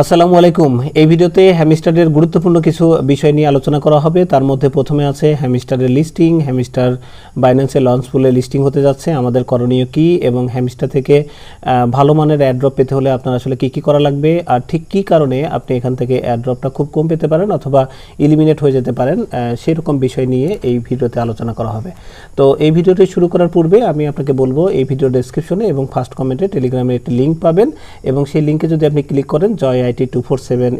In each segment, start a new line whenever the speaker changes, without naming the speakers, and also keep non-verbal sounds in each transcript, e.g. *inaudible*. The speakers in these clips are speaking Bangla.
আসসালামু আলাইকুম। এই ভিডিওতে হ্যামিস্টারের গুরুত্বপূর্ণ কিছু বিষয় নিয়ে আলোচনা করা হবে। তার মধ্যে প্রথমে আছে হ্যামিস্টারের লিস্টিং হ্যামিস্টার বাইন্যান্সে লঞ্চ পুলে লিস্টিং হতে যাচ্ছে। আমাদের করণীয় কি এবং হ্যামিস্টার থেকে ভালো মানের অ্যাড্রপ পেতে হলে আপনার আসলে কি কি করা লাগবে? আর ঠিক কি কারণে আপনি এখান থেকে অ্যাড্রপটা খুব কম পেতে পারেন অথবা ইলিমিনেট হয়ে যেতে পারেন? আহ, সেই রকম বিষয় নিয়ে এই ভিডিওতে আলোচনা করা হবে। তো এই ভিডিওটি শুরু করার পূর্বে আমি আপনাকে বলব এই ভিডিও ডেসক্রিপশনে এবং ফার্স্ট কমেন্টে টেলিগ্রামে একটি লিঙ্ক পাবেন এবং সেই লিঙ্কে যদি আপনি ক্লিক করেন Joy IT two four seven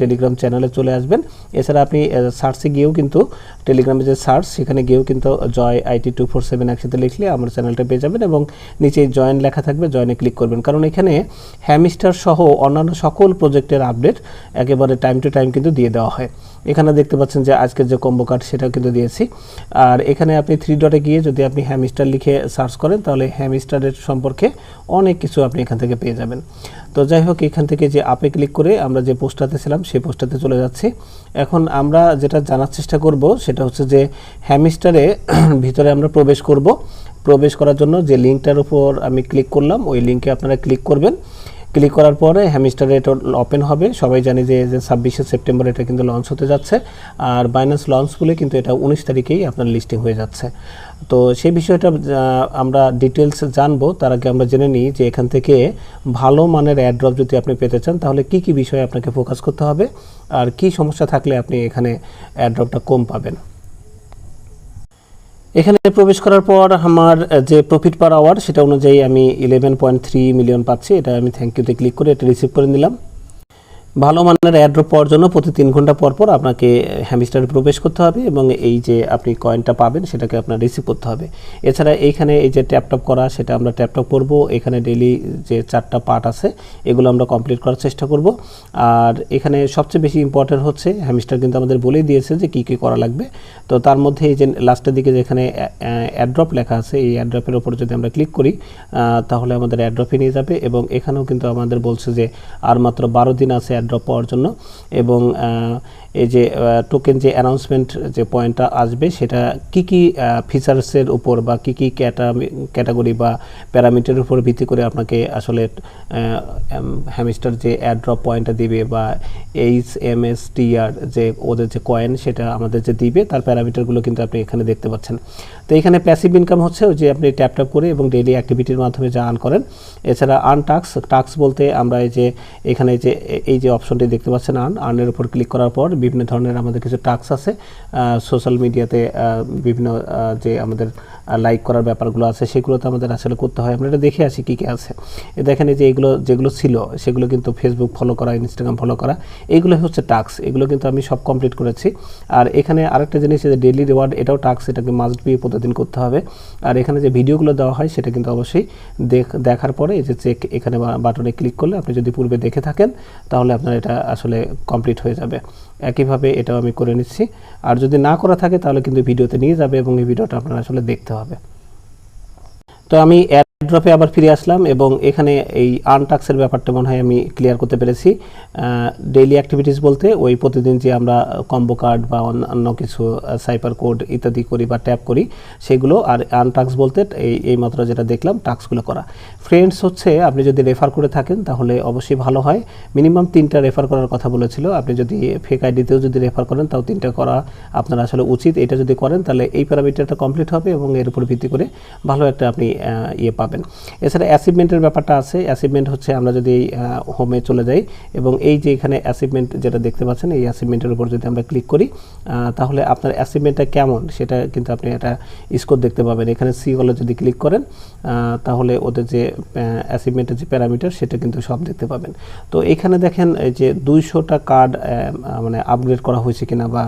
Telegram চ্যানেলে চলে আসবেন। এছাড়া আপনি সার্চে গিয়েও কিন্তু টেলিগ্রামে যে সার্চ সেখানে গিয়েও কিন্তু Joy IT two four seven একসাথে লিখলে আমার চ্যানেলটা পেয়ে যাবেন এবং নিচে জয়েন লেখা থাকবে জয়েনে ক্লিক করবেন। কারণ এখানে হ্যামিস্টার সহ অন্যান্য সকল প্রজেক্টের আপডেট একেবারে টাইম টু টাইম কিন্তু দিয়ে দেওয়া হয়। এখানে দেখতে পাচ্ছেন যে আজকের যে কম্বো কার্ড সেটাও কিন্তু দিয়েছি। আর এখানে আপনি থ্রি ডটে গিয়ে যদি আপনি হ্যামিস্টার লিখে সার্চ করেন, তাহলে হ্যামিস্টারের সম্পর্কে অনেক কিছু আপনি এখান থেকে পেয়ে যাবেন। তো যাই হোক, এখান থেকে যে আপে ক্লিক করে আমরা যে পোস্টটাতে ছিলাম, সেই পোস্টটাতে চলে যাচ্ছি। এখন আমরা যেটা জানার চেষ্টা করব, সেটা হচ্ছে যে হ্যামিস্টারে *clears throat* ভিতরে আমরা প্রবেশ করব। প্রবেশ করার জন্য যে লিঙ্কটার উপর আমি ক্লিক করলাম, ওই লিঙ্কে আপনারা ক্লিক করবেন। ক্লিক করার পরে হ্যামিস্টার এটা ওপেন হবে। সবাই জানি যে ছাব্বিশে সেপ্টেম্বর এটা কিন্তু লঞ্চ হতে যাচ্ছে। আর বাইন্যান্স লঞ্চ বলে কিন্তু এটা উনিশ তারিখেই আপনার লিস্টিং হয়ে যাচ্ছে। তো সেই বিষয়টা আমরা ডিটেলস জানব। তার আগে আমরা জেনে নিই যে এখান থেকে ভালো মানের অ্যাড্রপ যদি আপনি পেতে চান, তাহলে কি কি বিষয়ে আপনাকে ফোকাস করতে হবে? আর কি সমস্যা থাকলে আপনি এখানে অ্যাড্রপটা কম পাবেন? এখানে প্রবেশ করার পর আমার যে প্রফিট পার আওয়ার সেটা অনুযায়ী আমি ইলেভেন পয়েন্ট থ্রি মিলিয়ন পাচ্ছি। এটা আমি থ্যাংক ইউতে ক্লিক করে এটা রিসিভ করে নিলাম। ভালো মানের অ্যাড্রপ পাওয়ার জন্য প্রতি তিন ঘণ্টা পর পর আপনাকে হ্যামিস্টারে প্রবেশ করতে হবে এবং এই যে আপনি কয়েনটা পাবেন সেটাকে আপনার রিসিভ করতে হবে। এছাড়া এইখানে এই যে ট্যাপটপ করা, সেটা আমরা ট্যাপটপ করব। এখানে ডেলি যে চারটা পার্ট আছে, এগুলো আমরা কমপ্লিট করার চেষ্টা করব। আর এখানে সবচেয়ে বেশি ইম্পর্টেন্ট হচ্ছে হ্যামিস্টার কিন্তু আমাদের বলেই দিয়েছে যে কী কী করা লাগবে। তো তার মধ্যে এই যে লাস্টের দিকে যেখানে অ্যাড্রপ লেখা আছে, এই অ্যাড্রপের উপর যদি আমরা ক্লিক করি তাহলে আমাদের অ্যাড্রপে নিয়ে যাবে। এবং এখানেও কিন্তু আমাদের বলছে যে আর মাত্র বারো দিন আছে অ্যাড্রপ পাওয়ার জন্য এবং এই যে টোকেন যে অ্যানাউন্সমেন্ট যে পয়েন্টটা আসবে সেটা কি কি ফিচার্সের উপর বা কি কি ক্যাটাগরি বা প্যারামিটারের উপর ভিত্তি করে আপনাকে আসলে হ্যামিস্টার যে অ্যাড্রপ পয়েন্টটা দিবে বা এইচ এম এস টিআর যে ওদের যে কয়েন সেটা আমাদের যে দিবে, তার প্যারামিটারগুলো কিন্তু আপনি এখানে দেখতে পাচ্ছেন। তো এখানে প্যাসিভ ইনকাম হচ্ছে যে আপনি ট্যাপ ট্যাপ করে এবং ডেইলি অ্যাক্টিভিটির মাধ্যমে যা আর্ন করেন। এছাড়া আর্ন টাক্স টাক্স বলতে আমরা এই যে, এখানে যে, এই যে অপশনটি দেখতে পাচ্ছেন আর্ন আর্নের উপর ক্লিক করার পর বিভিন্ন ধরনের আমাদের কিছু টাক্স আছে। সোশ্যাল মিডিয়াতে বিভিন্ন যে আমাদের লাইক করার ব্যাপারগুলো আছে, সেগুলোতে আমাদের আসলে করতে হয়। আমরা এটা দেখে আসি কী কী আছে। দেখেন যে এগুলো, যেগুলো ছিল, সেগুলো কিন্তু ফেসবুক ফলো করা ইনস্টাগ্রাম ফলো করা এগুলো হচ্ছে টাক্স এগুলো কিন্তু আমি সব কমপ্লিট করেছি। আর এখানে আরেকটা জিনিস যে ডেলি রিওয়ার্ড এটাও টাক্স এটাকে মাস্ট বি প্রতিদিন করতে হবে। আর এখানে যে ভিডিওগুলো দেওয়া হয়, সেটা কিন্তু অবশ্যই দেখ, দেখার পরে এই যে চেক এখানে বাটনে ক্লিক করলে আপনি যদি পূর্বে দেখে থাকেন, তাহলে আপনার এটা আসলে কমপ্লিট হয়ে যাবে। একইভাবে এটাও আমি করে নিচ্ছি। আর যদি না করা থাকে তাহলে কিন্তু ভিডিওতে নিয়ে যাবে এবং এই ভিডিওটা আপনারা আসলে দেখতে হবে। তো আমি অ্যাড্রপে আবার ফিরে আসলাম এবং এখানে এই আনটাক্সের ব্যাপারটা মনে হয় আমি ক্লিয়ার করতে পেরেছি। ডেইলি অ্যাক্টিভিটিস বলতে ওই প্রতিদিন যে আমরা কম্বো কার্ড বা অন্য কিছু সাইপার কোড ইত্যাদি করি বা ট্যাপ করি, সেগুলো আর আনটাক্স বলতে এই এই মাত্র যেটা দেখলাম টাক্সগুলো করা। ফ্রেন্ডস হচ্ছে আপনি যদি রেফার করে থাকেন তাহলে অবশ্যই ভালো হয়। মিনিমাম তিনটা রেফার করার কথা বলেছিল। আপনি যদি ফেক আইডিতেও যদি রেফার করেন, তাও তিনটা করা আপনার আসলে উচিত। এটা যদি করেন, তাহলে এই প্যারামিটারটা কমপ্লিট হবে এবং এর উপর ভিত্তি করে ভালো একটা আপনি ইয়ে পাবেন। এছাড়া অ্যাচিভমেন্টের ব্যাপারটা আছে। অ্যাচিভমেন্ট হচ্ছে আমরা যদি হোমে চলে যাই এবং এই যে এখানে অ্যাচিভমেন্ট যেটা দেখতে পাচ্ছেন, এই অ্যাচিভমেন্টের উপর যদি আমরা ক্লিক করি তাহলে আপনার অ্যাচিভমেন্টটা কেমন সেটা কিন্তু আপনি একটা স্কোর দেখতে পাবেন। এখানে সি হলে যদি ক্লিক করেন তাহলে ওদের যে অ্যাচিভমেন্টের যে প্যারামিটার সেটা কিন্তু সব দেখতে পাবেন। তো এখানে দেখেন, এই যে দুইশোটা কার্ড মানে আপগ্রেড করা হয়েছে কিনা বা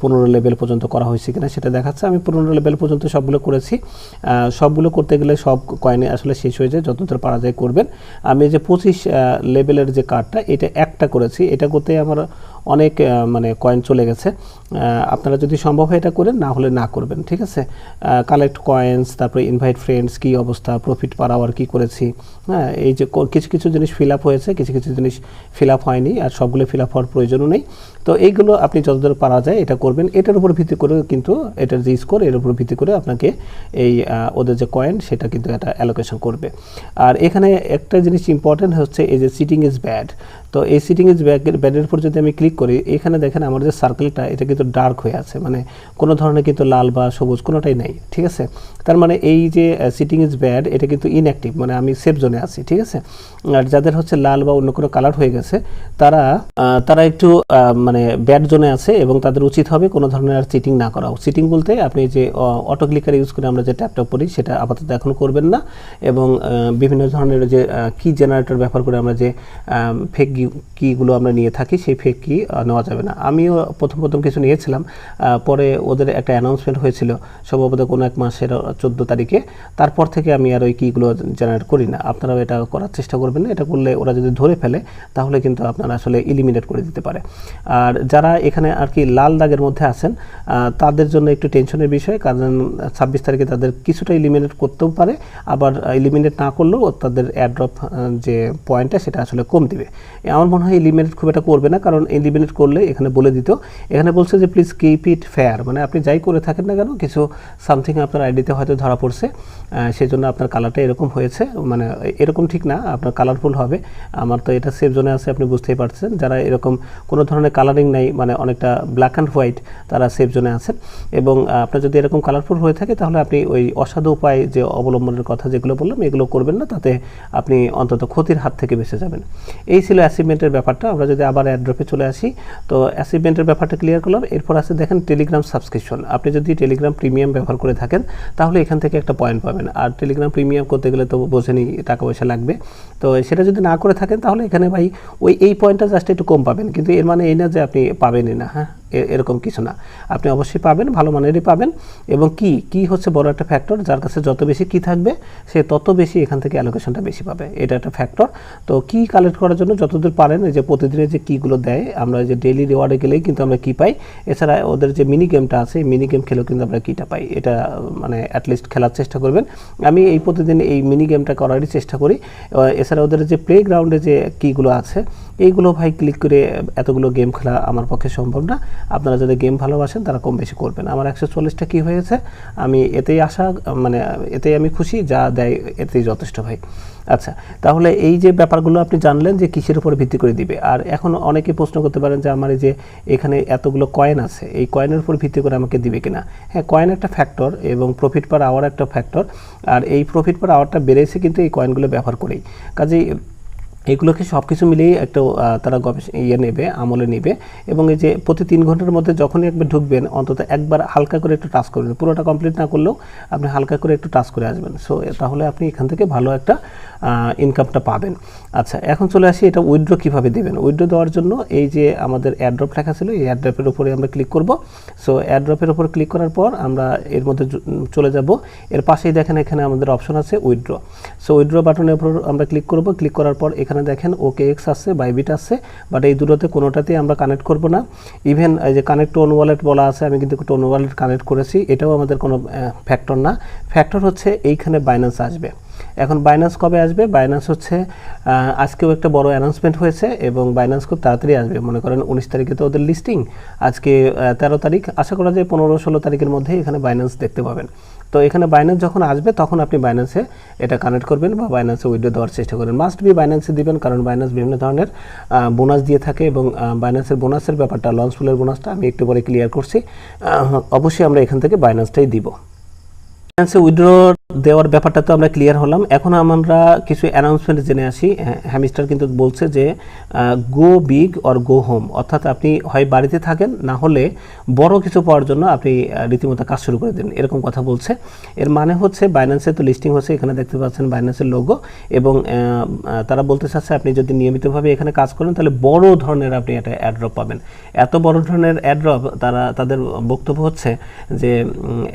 পনেরো লেভেল পর্যন্ত করা হয়েছে কিনা সেটা দেখাচ্ছে। আমি পনেরো লেভেল পর্যন্ত সবগুলো করেছি। সবগুলো করতে গেলে সব কয়েনে আসলে শেষ হয়ে যায়, যতদূর পারা যায় করবেন। আমি যে পঁচিশ লেভেলের যে কার্ডটা এটা একটা করেছি। এটা করতে আমার অনেক মানে কয়েন চলে গেছে। আপনারা যদি সম্ভব হয় এটা করেন, না হলে না করবেন, ঠিক আছে? কালেক্ট কয়েন্স তারপরে ইনভাইট ফ্রেন্ডস কী অবস্থা প্রফিট পার আওয়ার কী করেছি? হ্যাঁ এই যে কিছু কিছু জিনিস ফিল আপ হয়েছে, কিছু কিছু জিনিস ফিল আপ হয়নি, আর সবগুলো ফিল আপ হওয়ার প্রয়োজনও নেই। তো এইগুলো আপনি যতদূর পারা যায় এটা করবেন। এটার উপর ভিত্তি করে কিন্তু এটার যে স্কোর এর উপর ভিত্তি করে আপনাকে এই ওদের যে কয়েন সেটা কিন্তু একটা অ্যালোকেশন করবে। আর এখানে একটা জিনিস ইম্পর্টেন্ট হচ্ছে, এই যে সিটিং ইজ ব্যাড তো এই সিটিং ইজ ব্যাগের ব্যাডের উপর যদি আমি ক্লিক করি, এখানে দেখেন আমার যে সার্কেলটা এটা কিন্তু ডার্ক হয়ে আছে। মানে কোনো ধরনের কিন্তু লাল বা সবুজ কোনোটাই নাই, ঠিক আছে? তার মানে এই যে সিটিং ইজ ব্যাড এটা কিন্তু ইনঅ্যাক্টিভ মানে আমি সেফ জোনে আছি, ঠিক আছে? আর যাদের হচ্ছে লাল বা অন্য কোনো কালার হয়ে গেছে, তারা তারা একটু মানে ব্যাড জোনে আছে এবং তাদের উচিত হবে কোনো ধরনের আর চিটিং না করা। চিটিং বলতে আপনি যে অটো ক্লিকার ইউজ করে আমরা যে ট্যাপটপ করি সেটা আপাতত এখন করবেন না এবং বিভিন্ন ধরনের যে কি জেনারেটর ব্যবহার করে আমরা যে ফেক কিগুলো আমরা নিয়ে থাকি, সেই ফেক কি নেওয়া যাবে না। আমিও প্রথম প্রথম কিছু নিয়েছিলাম পরে ওদের একটা অ্যানাউন্সমেন্ট হয়েছিল, সম্ভবত কোনো এক মাসের চোদ্দ তারিখে। তারপর থেকে আমি আর ওই কিগুলো জেনারেট করি না। আপনারাও এটা করার চেষ্টা করবেন না। এটা করলে ওরা যদি ধরে ফেলে, তাহলে কিন্তু আপনারা আসলে ইলিমিনেট করে দিতে পারে। আর যারা এখানে আর কি লাল দাগের মধ্যে আছেন তাদের জন্য একটু টেনশনের বিষয়, কারণ ছাব্বিশ তারিখে তাদের কিছুটা ইলিমিনেট করতেও পারে। আবার ইলিমিনেট না করলেও তাদের অ্যাড্রপ যে পয়েন্টটা সেটা আসলে কম দিবে। আমার মনে হয় ইলিমিনেট খুব একটা করবে না, কারণ ইলিমিনেট করলে এখানে বলে দিত। এখানে বলছে যে প্লিজ কিপ ইট ফেয়ার মানে আপনি যাই করে থাকেন না কেন, কিছু সামথিং আপনার আইডিতে হয়তো ধরা পড়ছে। সেই জন্য আপনার কালারটা এরকম হয়েছে। মানে এরকম ঠিক না, আপনার কালারফুল হবে। আমার তো এটা সেফ জোনে আছে, আপনি বুঝতেই পারছেন। যারা এরকম কোনো ধরনের কালারিং নাই মানে অনেকটা ব্ল্যাক অ্যান্ড হোয়াইট তারা সেফ জোনে আছেন। এবং আপনার যদি এরকম কালারফুল হয়ে থাকে, তাহলে আপনি ওই অসাধু উপায় যে অবলম্বনের কথা যেগুলো বললাম, এগুলো করবেন না। তাতে আপনি অন্তত ক্ষতির হাত থেকে বেঁচে যাবেন। এই ছিল অ্যাচিভমেন্টের ব্যাপারটা, আমরা যদি আবার অ্যাড্রপে চলে আসি, তো অ্যাসিভমেন্টের ব্যাপারটা ক্লিয়ার করলাম। এরপর আছে দেখেন টেলিগ্রাম সাবস্ক্রিপশন আপনি যদি টেলিগ্রাম প্রিমিয়াম ব্যবহার করে থাকেন, তাহলে এখান থেকে একটা পয়েন্ট পাবেন। আর টেলিগ্রাম প্রিমিয়াম করতে গেলে তো বোঝেনি টাকা পয়সা লাগবে। তো সেটা যদি না করে থাকেন, তাহলে এখানে ভাই ওই, এই পয়েন্টটা জাস্ট একটু কম পাবেন। কিন্তু এর মানে এই না যে আপনি পাবেনই না হ্যাঁ? এরকম কিছু না। আপনি অবশ্যই পাবেন, ভালো মানেরই পাবেন এবং কি কি হচ্ছে বড় একটা ফ্যাক্টর যার কাছে যত বেশি কি থাকবে, সে তত বেশি এখান থেকে অ্যালোকেশনটা বেশি পাবে। এটা একটা ফ্যাক্টর তো কি কালেক্ট করার জন্য যতদূর পারেন, এই যে প্রতিদিনের যে কিগুলো দেয়, আমরা যে ডেইলি রিওয়ার্ডে গেলেই কিন্তু আমরা কি পাই। এছাড়া ওদের যে মিনি গেমটা আছে মিনি গেম খেলেও কিন্তু আমরা কিটা পাই। এটা মানে অ্যাটলিস্ট খেলার চেষ্টা করবেন। আমি এই প্রতিদিন এই মিনি গেমটা করারই চেষ্টা করি। এছাড়া ওদের যে প্লে গ্রাউন্ডে যে কিগুলো আছে, এইগুলো ভাই ক্লিক করে এতগুলো গেম খেলা আমার পক্ষে সম্ভব না। আপনারা যাদের গেম ভালোবাসেন, তারা কম বেশি করবেন। আমার একশো চল্লিশটা কী হয়েছে? আমি এতেই আশা মানে এতেই আমি খুশি, যা দেয় এতেই যথেষ্ট ভাই। আচ্ছা তাহলে এই যে ব্যাপারগুলো আপনি জানলেন যে কিসের উপর ভিত্তি করে দিবে, আর এখন অনেকে প্রশ্ন করতে পারেন যে আমার যে এখানে এতগুলো কয়েন আছে, এই কয়েনের উপর ভিত্তি করে আমাকে দিবে কিনা? হ্যাঁ কয়েন একটা ফ্যাক্টর এবং প্রফিট পার আওয়ার একটা ফ্যাক্টর আর এই প্রফিট পার আওয়ারটা বেড়েছে কিন্তু এই কয়েনগুলো ব্যবহার করেই। কাজেই এগুলোকে সব কিছু মিলিয়ে একটা তারা গবেষণা ইয়ে নেবে, আমলে নেবে এবং এই যে প্রতি তিন ঘণ্টার মধ্যে যখনই একবার ঢুকবেন, অন্তত একবার হালকা করে একটু টাচ করবেন। পুরোটা কমপ্লিট না করলেও আপনি হালকা করে একটু টাচ করে আসবেন। সো তাহলে আপনি এখান থেকে ভালো একটা ইনকামটা পাবেন। আচ্ছা এখন চলে আসি এটা উইথড্র কীভাবে দেবেন? উইথড্র দেওয়ার জন্য এই যে আমাদের অ্যাড্রপ লেখা ছিল, এই অ্যাড্রপের উপরে আমরা ক্লিক করব। সো অ্যাড্রপের উপর ক্লিক করার পর আমরা এর মধ্যে চলে যাব। এর পাশেই দেখেন এখানে আমাদের অপশন আছে উইড্রো সো উইথড্র বাটনের উপর আমরা ক্লিক করব। ক্লিক করার পর এখানে দেখেন ওকে এক্স আছে বাইবিট আছে বাট এই দুটোতে কোনোটাতেই আমরা কানেক্ট করব না। ইভেন এই যে কানেক্ট টোন ওয়ালেট বলা আছে, আমি কিন্তু টোন ওয়ালেট কানেক্ট করেছি, এটাও আমাদের কোনো ফ্যাক্টর না। ফ্যাক্টর হচ্ছে এইখানে বাইন্যান্স আসবে। এখন বাইন্যান্স কবে আসবে? বাইন্যান্স হচ্ছে আজকেও একটা বড় অ্যানাউন্সমেন্ট হয়েছে এবং বাইন্যান্স খুব তাড়াতাড়ি আসবে। মনে করেন উনিশ তারিখে তো ওদের লিস্টিং আজকে তেরো তারিখ, আশা করা যায় পনেরো ষোলো তারিখের মধ্যে এখানে বাইন্যান্স দেখতে পাবেন। তো এখানে বাইন্যান্স যখন আসবে, তখন আপনি বাইন্যান্সে এটা কানেক্ট করবেন বা বাইন্যান্সে উইড্রো দেওয়ার চেষ্টা করবেন। মাস্ট বি বাইন্যান্সে দিবেন, কারণ বাইন্যান্স বিভিন্ন ধরনের বোনাস দিয়ে থাকে এবং বাইন্যান্সের বোনাসের ব্যাপারটা লঞ্চ ফুলের বোনাসটা আমি একটু পরে ক্লিয়ার করছি। অবশ্যই আমরা এখান থেকে বাইন্যান্সটাই দিব। ব্যালেন্সে উইথড্র দেওয়ার ব্যাপারটা তো আমরা ক্লিয়ার হলাম। এখন আমরা কিছু অ্যানাউন্সমেন্ট জেনে আসি। হ্যামিস্টার কিন্তু বলছে যে go big or go home অর্থাৎ আপনি হয় বাড়িতে থাকেন, না হলে বড় কিছু পাওয়ার জন্য আপনি রীতিমতো কাজ শুরু করে দিন, এরকম কথা বলছে। এর মানে হচ্ছে বাইন্যান্সে তো লিস্টিং হচ্ছে, এখানে দেখতে পাচ্ছেন বাইন্যান্সের লোগো এবং তারা বলতে চাচ্ছে আপনি যদি নিয়মিতভাবে এখানে কাজ করেন, তাহলে বড় ধরনের আপনি একটা অ্যাড্রপ পাবেন। এত বড় ধরনের অ্যাড্রপ তারা, তাদের বক্তব্য হচ্ছে যে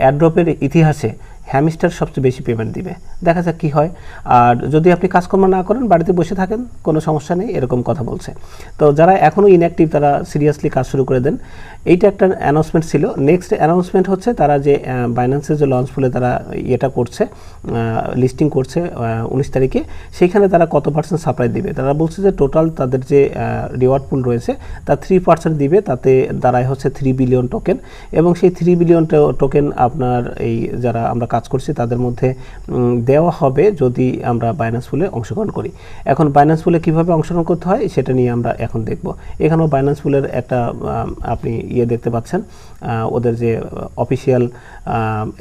অ্যাড্রপের ইতিহাসে হ্যামিস্টার সবচেয়ে বেশি পেমেন্ট দিবে। দেখা যাক কী হয়। আর যদি আপনি কাজকর্ম না করেন, বাড়িতে বসে থাকেন, কোনো সমস্যা নেই, এরকম কথা বলছে। তো যারা এখনও ইনঅ্যাক্টিভ তারা সিরিয়াসলি কাজ শুরু করে দেন। এইটা একটা অ্যানাউন্সমেন্ট ছিল। নেক্সট অ্যানাউন্সমেন্ট হচ্ছে তারা যে বাইন্যান্সের যে লঞ্চ ফুলে তারা ইয়েটা করছে লিস্টিং করছে উনিশ তারিখে, সেইখানে তারা কত পার্সেন্ট সাপ্লাই দিবে? তারা বলছে যে টোটাল তাদের যে রিওয়ার্ড পুল রয়েছে তার থ্রি পার্সেন্ট দিবে, তাতে দাঁড়ায় হচ্ছে থ্রি বিলিয়ন টোকেন এবং সেই থ্রি বিলিয়ন টোকেন আপনার এই যারা আমরা কাজ করছি, তাদের মধ্যে দেওয়া হবে যদি আমরা বাইন্যান্স ফুলে অংশগ্রহণ করি। এখন বাইন্যান্স ফুলে কীভাবে অংশগ্রহণ করতে হয় সেটা নিয়ে আমরা এখন দেখব। এখানেও বাইন্যান্স ফুলের একটা আপনি ইয়ে দেখতে পাচ্ছেন ওদের যে অফিসিয়াল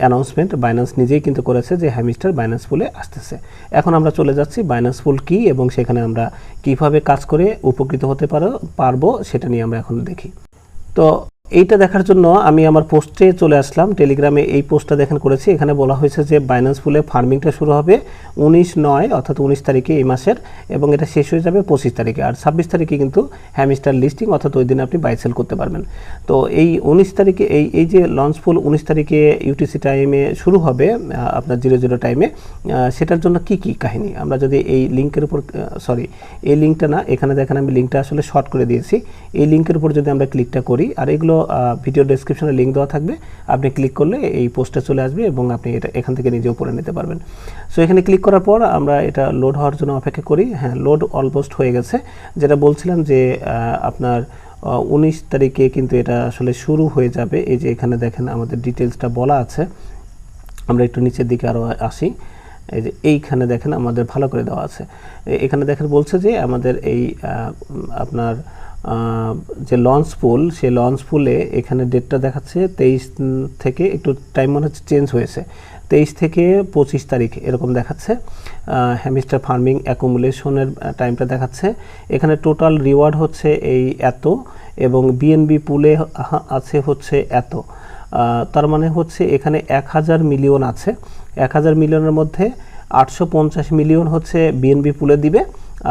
অ্যানাউন্সমেন্ট বাইন্যান্স নিজেই কিন্তু করেছে যে হ্যামিস্টার বাইন্যান্স ফুলে আসতেছে। এখন আমরা চলে যাচ্ছি বাইন্যান্স ফুল কী এবং সেখানে আমরা কীভাবে কাজ করে উপকৃত হতে পারো, পারব সেটা নিয়ে আমরা এখন দেখি। তো এইটা দেখার জন্য আমি আমার পোস্টে চলে আসলাম। টেলিগ্রামে এই পোস্টটা দেখেন করেছি। এখানে বলা হয়েছে যে বাইন্যান্স ফুলে ফার্মিংটা শুরু হবে উনিশ নয়, অর্থাৎ উনিশ তারিখে এই মাসের এবং এটা শেষ হয়ে যাবে পঁচিশ তারিখে। আর ছাব্বিশ তারিখে কিন্তু হ্যামিস্টার লিস্টিং অর্থাৎ ওই দিন আপনি বাই সেল করতে পারবেন। তো এই উনিশ তারিখে এই এই যে লঞ্চ ফুল উনিশ তারিখে ইউটিসি টাইমে শুরু হবে আপনার জিরো জিরো টাইমে সেটার জন্য কি কি কাহিনী? আমরা যদি এই লিঙ্কের উপর সরি এই লিঙ্কটা না, এখানে দেখেন আমি লিঙ্কটা আসলে শর্ট করে দিয়েছি। এই লিঙ্কের উপর যদি আমরা ক্লিকটা করি, আর এগুলো ভিডিও ডেসক্রিপশনে লিঙ্ক দেওয়া থাকবে। আপনি ক্লিক করলে এই পোস্টে চলে আসবে এবং আপনি এটা এখান থেকে নিজেও পড়ে নিতে পারবেন। সো এখানে ক্লিক করার পর আমরা এটা লোড হওয়ার জন্য অপেক্ষা করি। হ্যাঁ লোড অলমোস্ট হয়ে গেছে। যেটা বলছিলাম যে আপনার উনিশ তারিখে কিন্তু এটা আসলে শুরু হয়ে যাবে। এই যে এখানে দেখেন আমাদের ডিটেলসটা বলা আছে। আমরা একটু নিচের দিকে আরও আসি। এই যে এইখানে দেখেন আমাদের ভালো করে দেওয়া আছে। এখানে দেখেন বলছে যে আমাদের এই আপনার যে লঞ্চ পুল সেই লঞ্চ পুলে এখানে ডেটটা দেখাচ্ছে তেইশ থেকে, একটু টাইম মনে হচ্ছে চেঞ্জ হয়েছে। তেইশ থেকে পঁচিশ তারিখ এরকম দেখাচ্ছে। হ্যামিস্টার ফার্মিং অ্যাকুমুলেশনের টাইমটা দেখাচ্ছে। এখানে টোটাল রিওয়ার্ড হচ্ছে এই এত এবং বিএনবি পুলে আছে হচ্ছে এত। তার মানে হচ্ছে এখানে এক হাজার মিলিয়ন আছে। এক হাজার মিলিয়নের মধ্যে আটশো পঞ্চাশ মিলিয়ন হচ্ছে বিএনবি পুলে দিবে।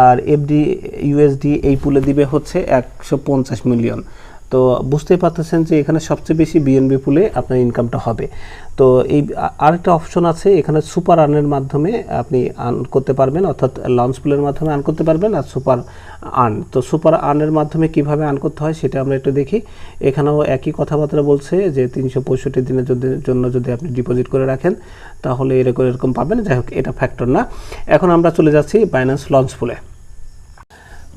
আর এফডি ইউএসডি এই পুলে দিবে হচ্ছে একশো পঞ্চাশ মিলিয়ন। তো বুঝতেই পারতেছেন যে এখানে সবচেয়ে বেশি বিএনবি পুলে আপনার ইনকামটা হবে। তো এই আরেকটা অপশন আছে, এখানে সুপার আর্নের মাধ্যমে আপনি আর্ন করতে পারবেন, অর্থাৎ লঞ্চ পুলের মাধ্যমে আর্ন করতে পারবেন আর সুপার আর্ন তো সুপার আর্নের মাধ্যমে কীভাবে আর্ন করতে হয় সেটা আমরা একটু দেখি। এখানেও একই কথাবার্তা বলছে যে তিনশো পঁয়ষট্টি দিনের জন্য যদি আপনি ডিপোজিট করে রাখেন, তাহলে এরকম এরকম পাবেন। যাই হোক, এটা ফ্যাক্টর না। এখন আমরা চলে যাচ্ছি বাইন্যান্স লঞ্চ পুলে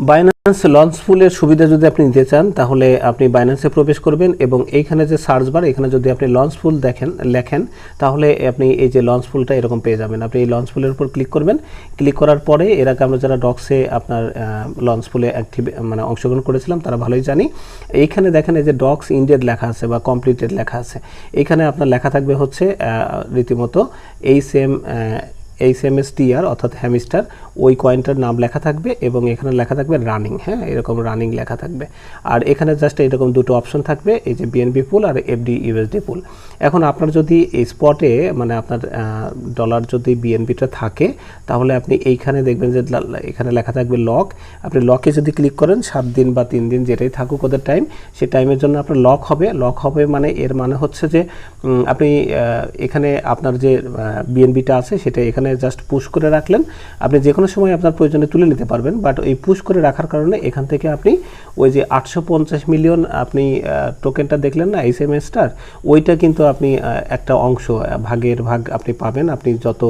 বাইন্যান্স লঞ্চ ফুলের সুবিধা যদি আপনি নিতে চান, তাহলে আপনি বাইন্যান্সে প্রবেশ করবেন এবং এইখানে যে সার্চ বার এখানে যদি আপনি লঞ্চ ফুল দেখেন, লেখেন, তাহলে আপনি এই যে লঞ্চ ফুলটা এরকম পেয়ে যাবেন। আপনি এই লঞ্চ ফুলের উপর ক্লিক করবেন। ক্লিক করার পরে এর আগে আমরা যারা ডক্সে আপনার লঞ্চ ফুলে অ্যাক্টিভ মানে অংশগ্রহণ করেছিলাম, তারা ভালোই জানি। এইখানে দেখেন এই যে ডক্স ইন্ডিয়ার লেখা আছে বা কমপ্লিটেড লেখা আছে। এইখানে আপনার লেখা থাকবে হচ্ছে রীতিমতো, এই same H M S TR অর্থাৎ হ্যামিস্টার ওই কয়েনটার নাম লেখা থাকবে এবং এখানে লেখা থাকবে রানিং হ্যাঁ? এরকম রানিং লেখা থাকবে। আর এখানে জাস্ট এরকম দুটো অপশন থাকবে, এই যে বিএনবি পুল আর এফডি ইউএসডি পুল এখন আপনার যদি এই স্পটে মানে আপনার ডলার যদি বিএনবিটা থাকে, তাহলে আপনি এইখানে দেখবেন যে এখানে লেখা থাকবে লক আপনি লকে যদি ক্লিক করেন, সাত দিন বা তিন দিন যেটাই থাকুক ওদের টাইম সেই টাইমের জন্য আপনার লক হবে। লক হবে মানে এর মানে হচ্ছে যে আপনি এখানে আপনার যে বিএনবিটা আছে, সেটা এখানে জাস্ট পুশ করে রাখলেন। আপনি যে কোনো সময় আপনার প্রয়োজনে তুলে নিতে পারবেন বাট এই পুশ করে রাখার কারণে এখান থেকে আপনি ওই যে আটশো পঞ্চাশ মিলিয়ন আপনি টোকেনটা দেখলেন না এস এম এসটার ওইটা কিন্তু আপনি একটা অংশ ভাগের ভাগ আপনি পাবেন। আপনি যত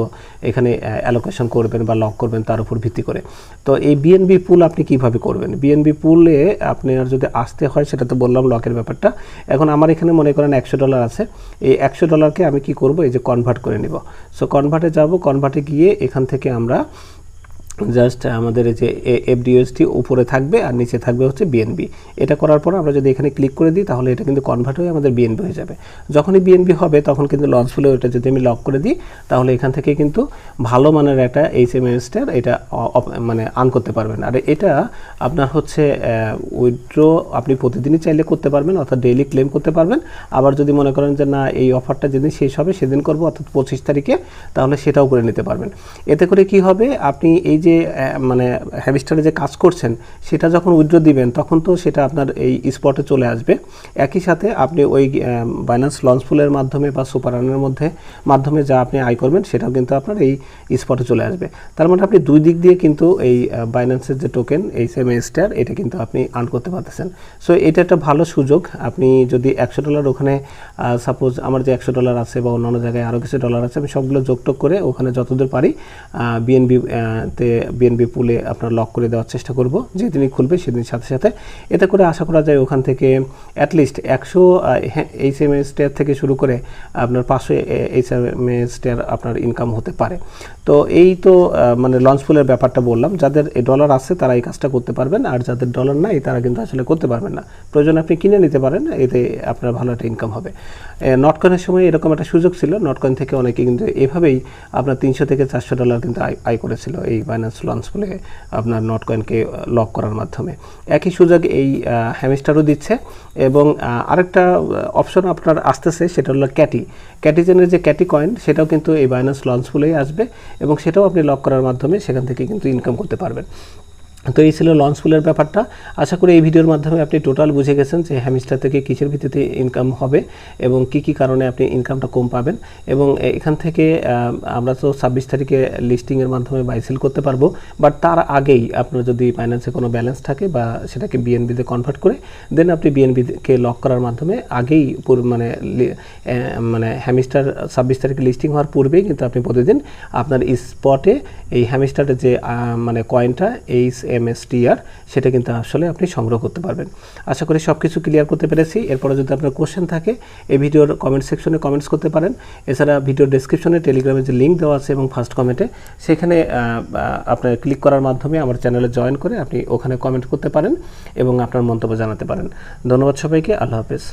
এখানে অ্যালোকেশন করবেন বা লক করবেন তার উপর ভিত্তি করে। তো এই বিএনবি পুল আপনি কীভাবে করবেন? বিএনবি পুলে আপনার যদি আসতে হয়, সেটা তো বললাম লকের ব্যাপারটা। এখন আমার এখানে মনে করেন একশো ডলার আছে। এই একশো ডলারকে আমি কি করব? এই যে কনভার্ট করে নিব। সো কনভার্টে যাব। কনভার্টে গিয়ে এখান থেকে আমরা জাস্ট আমাদের এই যে এফডিএসটি উপরে থাকবে আর নিচে থাকবে হচ্ছে বিএনবি এটা করার পর আমরা যদি এখানে ক্লিক করে দিই, তাহলে এটা কিন্তু কনভার্ট হয়ে আমাদের বিএনবি হয়ে যাবে। যখনই বিএনবি হবে, তখন কিন্তু লঞ্চ ফুলে ওটা যদি আমি লক করে দিই, তাহলে এখান থেকে কিন্তু ভালো মানের একটা এইচ এম এসটার এটা মানে আর্ন করতে পারবেন। আর এটা আপনার হচ্ছে উইথড্র আপনি প্রতিদিনই চাইলে করতে পারবেন, অর্থাৎ ডেইলি ক্লেম করতে পারবেন। আবার যদি মনে করেন যে না, এই অফারটা যেদিন শেষ হবে, সেদিন করব, অর্থাৎ পঁচিশ তারিখে, তাহলে সেটাও করে নিতে পারবেন। এতে করে কি হবে? আপনি এই যে যে মানে হ্যাভিস্টারে যে কাজ করছেন, সেটা যখন উইথড্র দিবেন, তখন তো সেটা আপনার এই স্পটে চলে আসবে। একই সাথে আপনি ওই বাইন্যান্স লঞ্চ পুলের মাধ্যমে বা সুপার রানের মধ্যে, মাধ্যমে যা আপনি আয় করবেন, সেটাও কিন্তু আপনার এই স্পটে চলে আসবে। তার মানে আপনি দুই দিক দিয়ে কিন্তু এই বাইন্যান্সের যে টোকেন এই সেম স্টার এটা কিন্তু আপনি আর্ন করতে পারতেছেন। সো এটা একটা ভালো সুযোগ। আপনি যদি একশো ডলার ওখানে সাপোজ আমার যে একশো ডলার আছে বা অন্যান্য জায়গায় আরও কিছু ডলার আছে, আমি সবগুলো যোগটোগ করে ওখানে যতদূর পারি বিএনবি তে বিএনবি পুলে আপনার লক করে দেওয়ার চেষ্টা করব। যেদিনই খুলবে সেদিন সাথে সাথে। এতে করে আশা করা যায় ওখান থেকে অ্যাটলিস্ট একশো এইচ এম স্টেয়ার থেকে শুরু করে আপনার পাঁচশো এইচ এম স্টেয়ার আপনার ইনকাম হতে পারে। তো এই তো মানে লঞ্চ পুলের ব্যাপারটা বললাম। যাদের ডলার আছে তারা এই কাজটা করতে পারবেন। আর যাদের ডলার নাই তারা কিন্তু আসলে করতে পারবেন না। প্রয়োজন আপনি কিনে নিতে পারেন, এতে আপনার ভালো একটা ইনকাম হবে। নটকয়েনের সময় এরকম একটা সুযোগ ছিল। নটকয়েন থেকে অনেকে কিন্তু এভাবেই আপনার তিনশো থেকে চারশো ডলার কিন্তু আয় করেছিল এই বাইন্যান্স লঞ্চ বলে আপনার নটকয়েনকে লক করার মাধ্যমে। একই সুযোগ এই হ্যামিস্টারও দিচ্ছে এবং আরেকটা অপশন আপনার আসতেছে, সেটা হলো ক্যাটি ক্যাটিজেনের যে ক্যাটি কয়েন সেটাও কিন্তু এই বাইন্যান্স লঞ্চ বলেই আসবে এবং সেটাও আপনি লক করার মাধ্যমে সেখান থেকে কিন্তু ইনকাম করতে পারবেন। তো এই ছিল লঞ্চ ফুলের ব্যাপারটা। আশা করি এই ভিডিওর মাধ্যমে আপনি টোটাল বুঝে গেছেন যে হ্যামিস্টার থেকে কিসের ভিত্তিতে ইনকাম হবে এবং কি কি কারণে আপনি ইনকামটা কম পাবেন এবং এখান থেকে আমরা তো ছাব্বিশ তারিখে লিস্টিংয়ের মাধ্যমে বাইসেল করতে পারব। বাট তার আগেই আপনার যদি ফাইন্যান্সে কোনো ব্যালেন্স থাকে বা সেটাকে বিএনবিতে কনভার্ট করে দেন আপনি বিএনবিকে লক করার মাধ্যমে আগেই মানে মানে হ্যামিস্টার ছাব্বিশ তারিখে লিস্টিং হওয়ার পূর্বেই কিন্তু আপনি প্রতিদিন আপনার স্পটে এই হ্যামিস্টারের যে মানে কয়েনটা এইচ এম এস টিআর সেটা কিন্তু আসলে আপনি সংগ্রহ করতে পারবেন। আশা করি সব কিছু ক্লিয়ার করতে পেরেছি। এরপরে যদি আপনার কোশ্চেন থাকে, এই ভিডিওর কমেন্ট সেকশনে কমেন্টস করতে পারেন। এছাড়া ভিডিওর ডেসক্রিপশনে টেলিগ্রামে যে লিঙ্ক দেওয়া আছে এবং ফার্স্ট কমেন্টে সেখানে আপনার ক্লিক করার মাধ্যমে আমার চ্যানেলে জয়েন করে আপনি ওখানে কমেন্ট করতে পারেন এবং আপনার মন্তব্য জানাতে পারেন। ধন্যবাদ সবাইকে। আল্লাহ হাফেজ।